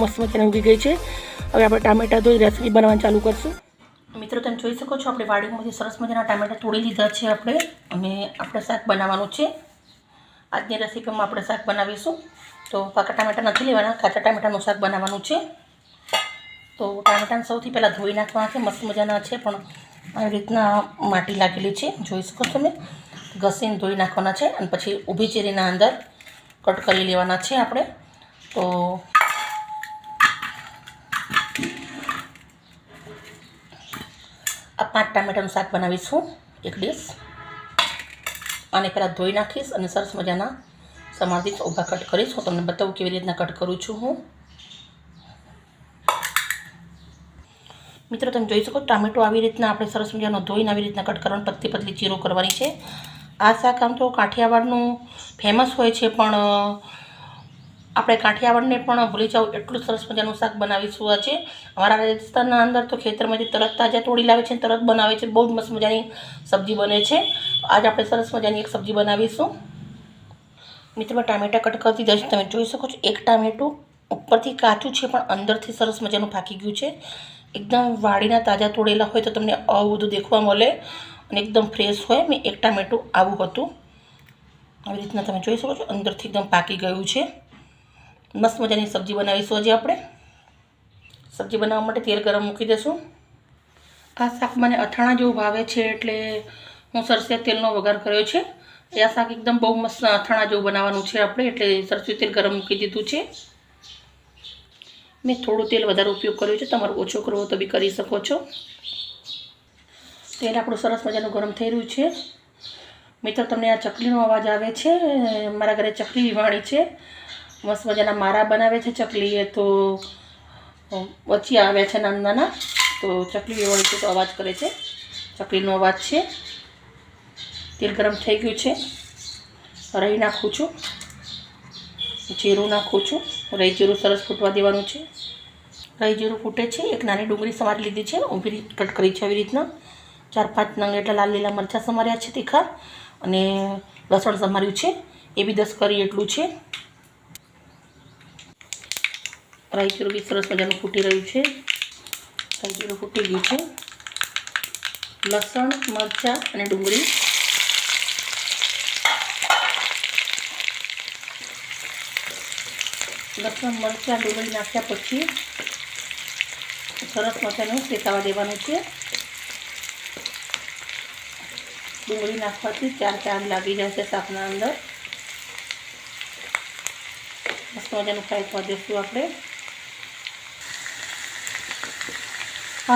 મસ્ત મજાની ઉગી ગઈ છે. હવે આપણે ટામેટા ધોઈ રેસીપી બનાવવાનું ચાલુ કરશું. મિત્રો, તમે જોઈ શકો છો, આપણે વાડીમાંથી સરસ મજાના ટામેટા તોડી લીધા છે આપણે. અને આપણે શાક બનાવવાનું છે. આજની રેસીપીમાં આપણે શાક બનાવીશું. તો પાકા ટામેટા નથી લેવાના, કાચા ટામેટાનું શાક બનાવવાનું છે. તો ટામેટાને સૌથી પહેલાં ધોઈ નાખવાના છે, મસ્ત મજાના છે, પણ આવી રીતના માટી લાગેલી છે. જોઈ શકો છો તમે. ઘસીને ધોઈ નાખવાના છે, અને પછી ઊભી ચેરીના અંદર કટ કરી લેવાના છે આપણે. તો પાંચ ટામેટાનું શાક બનાવીશું, એક ડીશ. આને પહેલાં ધોઈ નાખીશ અને સરસ મજાના સમારથી ઊભા કટ કરીશ. હું તમને બતાવું કેવી રીતના કટ કરું છું હું. મિત્રો, તમે જોઈ શકો ટામેટો આવી રીતના આપણે સરસ મજાનો ધોઈને આવી રીતના કટ કરવાનું, પતલી પતલી ચીરો કરવાની છે. આ શાક આમ તો કાઠિયાવાડનું ફેમસ હોય છે, પણ આપણે કાઠિયાવાડને પણ ભૂલી જાઓ એટલું સરસ મજાનું શાક બનાવીશું આજે. અમારા રાજસ્થાનના અંદર તો ખેતરમાંથી તરત તાજા તોડી લાવે છે તરત બનાવે છે. બહુ જ મસ્ત મજાની સબ્જી બને છે. આજ આપણે સરસ મજાની એક સબ્જી બનાવીશું. મિત્રો ટામેટા કટ કરતી જશે તમે જોઈ શકો છો, એક ટામેટું ઉપરથી કાચું છે, પણ અંદરથી સરસ મજાનું પાકી ગયું છે. એકદમ વાડીના તાજા તોડેલા હોય તો તમને આવું બધું દેખવા મળે અને એકદમ ફ્રેશ હોય. મેં એક ટામેટું આવું હતું. આવી રીતના તમે જોઈ શકો છો, અંદરથી એકદમ પાકી ગયું છે. મસ્ત મજાની સબ્જી બનાવીશું આજે આપણે. સબ્જી બનાવવા માટે તેલ ગરમ મૂકી દઈશું. આ શાક મને અથાણા જેવું ભાવે છે એટલે હું સરસિયા તેલનો વઘાર કર્યો છે. એ આ શાક એકદમ બહુ મસ્ત અથાણા જેવું બનાવવાનું છે આપણે, એટલે સરસિયું તેલ ગરમ મૂકી દીધું છે. મેં થોડું તેલ વધારે ઉપયોગ કર્યો છે, તમારો ઓછો કરવો તો બી કરી શકો છો. તેલ આપણું સરસ મજાનું ગરમ થઈ રહ્યું છે. મિત્રો, તમને આ ચકલીનો અવાજ આવે છે. મારા ઘરે ચકલી વાણી છે. મસ્ત મજાના મારા બનાવે છે ચકલી એ તો વચ્ચે આવે છે નાના નાના તો ચકલી છે તો અવાજ કરે છે. ચકલીનો અવાજ છે. તેલ ગરમ થઈ ગયું છે. રહી નાખું છું. જીરું નાખું છું. રહી જીરું સરસ ફૂટવા દેવાનું છે. રહી જીરું ફૂટે છે. એક નાની ડુંગળી સમારી લીધી છે. ઊભી કટ કરી છે આવી રીતના. ચાર પાંચ નંગ એટલા લાલ લીલા મરચાં સમાર્યા છે તીખા અને લસણ સમાર્યું છે. એ બી દસ કરી એટલું છે. રાઈ જીરું બી સરસ મજાનું ફૂટી રહ્યું છે. રાઈચુરું ફૂટી ગયું છે. લસણ, મરચાં અને ડુંગળી. લસણ, મરચાં, ડુંગળી નાખ્યા પછી સરસ મજાનું શેકાવા દેવાનું છે. ડુંગળી નાખવાથી ચાર ચાર લાગી જશે શાકના અંદર. મસ્ત મજાનું ફ્રાય કરી દઈશું આપણે.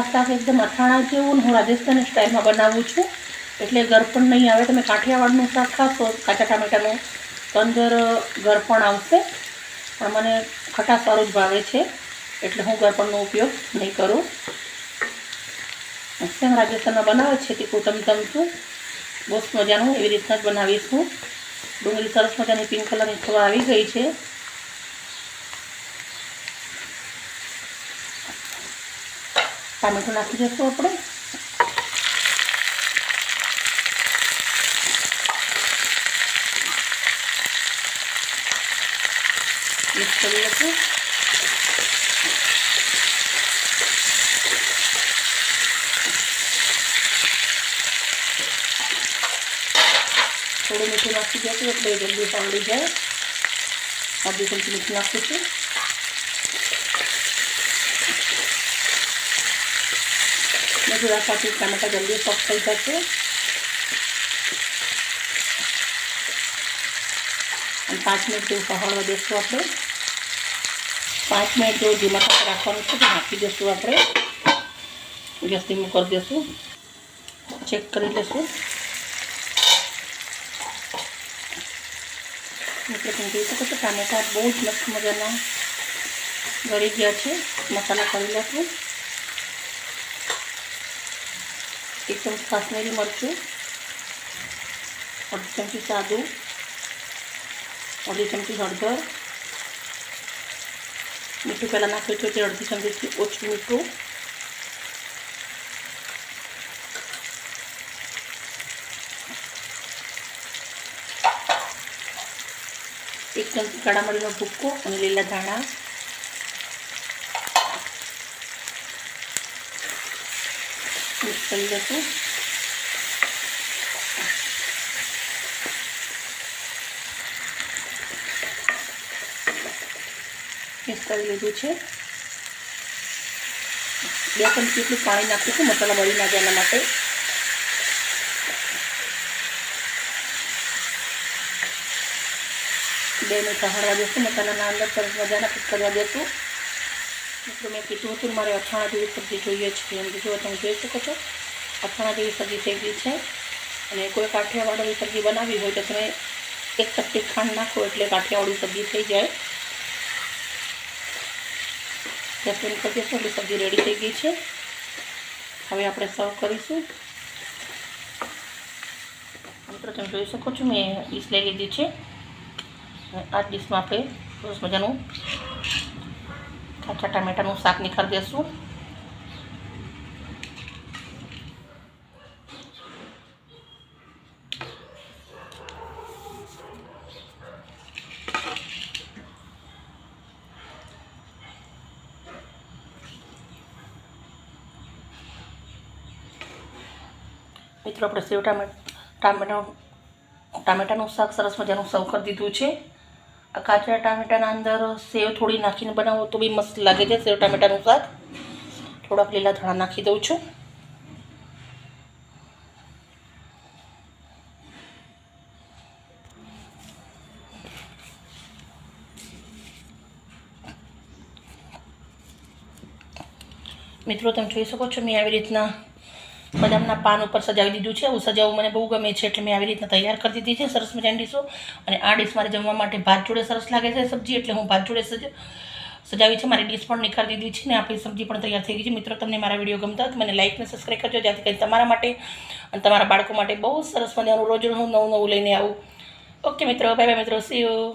શાક એકદમ અથાણા જેવું હું રાજસ્થાની સ્ટાઇલમાં બનાવું છું. એટલે ગરપણ નહીં આવે, તમે કાઠિયાવાડનું શાક ખાશો, કાચા ટામેટાનું, તો અંદર ગરપણ આવશે. પણ મને ખટાશ સારું જ ભાવે છે, એટલે હું ગરપણનો ઉપયોગ નહીં કરું. સેમ રાજસ્થાનમાં બનાવે છે તે તમ તમતું બહુ મજાનું એવી રીતના જ બનાવીશું. ડુંગળી સરસ મજાની પિંક કલરની થવા આવી ગઈ છે. ટામેટું નાખી દઈશું આપણે મિક્સ કરી લઈશું થોડું મીઠું નાખી દઈશું એટલે જલ્દી સાંભળી જાય અડધી ચમચી મીઠું નાખીશું મીઠું રાખવાથી ટામેટા જલ્દી સોફ્ટ થઈ જશે. અને પાંચ મિનિટ જેવું પહાડવા દેશું આપણે. પાંચ મિનિટ જેવું ધીમા સાથે રાખવાનું છે નાખી દઈશું આપણે. ગેસ ધીમું કરી દઈશું ચેક કરી લઈશું એટલે તમે જોઈ શકો છો, ટામેટા બહુ જ મસ્ત મજાના ગળી ગયા છે. મસાલા કરી લઈશું એક ચમચી કાશ્મીરી મરચું અડધી ચમચી સાદું અડધી ચમચી હળદર મીઠું પહેલાં નાખ્યું છે તે અડધી ચમચીથી ઓછું મીઠું એક ચમચી કાળા મરીનો ભૂક્કો અને લીલા ધાણા કરી દઈશું. મિક્સ કરી લીધું છે. બે ચમચી એટલું પાણી નાખીશું, મસાલા બળી ના જાય માટે. બેને હળવા દેશું, મસાલાના અંદર સરસ મજાના કૂક કરવા દેશું મિત્રો મેં કીધું હતું મારે અથાણા જેવી સબ્જી જોઈએ છે, એમ બીજું તમે જોઈ શકો છો. અથાણા જેવી સબ્જી થઈ ગઈ છે. અને કોઈ કાઠિયાવાડી સબ્જી બનાવી હોય તો તમે એક ચપટી ખાંડ નાખો એટલે કાઠિયાવાડી સબ્જી થઈ જાય. બંધ કરી દઈશું એટલે સબ્જી રેડી થઈ ગઈ છે. હવે આપણે સર્વ કરીશું. મિત્રો, તમે જોઈ શકો છો, મેં ડીશ લઈ લીધી છે. આ ડીશમાં આપણે સરસ મજાનું કાચા ટામેટાનું શાક નીકળી દેશું. મિત્રો, આપણે સેવ ટામેટ ટામેટા ટામેટાનું શાક સરસ મજાનું સર્વ કરી દીધું છે. આ કાચા ટામેટાના અંદર સેવ થોડી નાખીને બનાવો તો બી મસ્ત લાગે છે સેવ ટામેટાનું શાક થોડાક લીલા ધાણા નાખી દઉં છું. મિત્રો, તમે જોઈ શકો છો મેં આવી રીતના બદામના પાન ઉપર સજાવી દીધું છે. હું સજાવવું મને બહુ ગમે છે એટલે મેં આવી રીતના તૈયાર કરી દીધી છે. સરસ મજાની ડીશો. અને આ ડીશ મારે જમવા માટે ભાત જોડે સરસ લાગે છે સબ્જી, એટલે હું ભાત જોડે સજ, સજાવી છે. મારી ડીશ પણ નિખાર દીધી છે ને આપણી સબ્જી પણ તૈયાર થઈ ગઈ છે. મિત્રો, તમને મારા વીડિયો ગમતા મને લાઇક અને સબસ્ક્રાઈબ કરજો. જેથી કરી તમારા માટે અને તમારા બાળકો માટે બહુ સરસ મજાનું રોજ હું નવું નવું લઈને આવું. ઓકે મિત્રો. બાય બાય મિત્રો. See you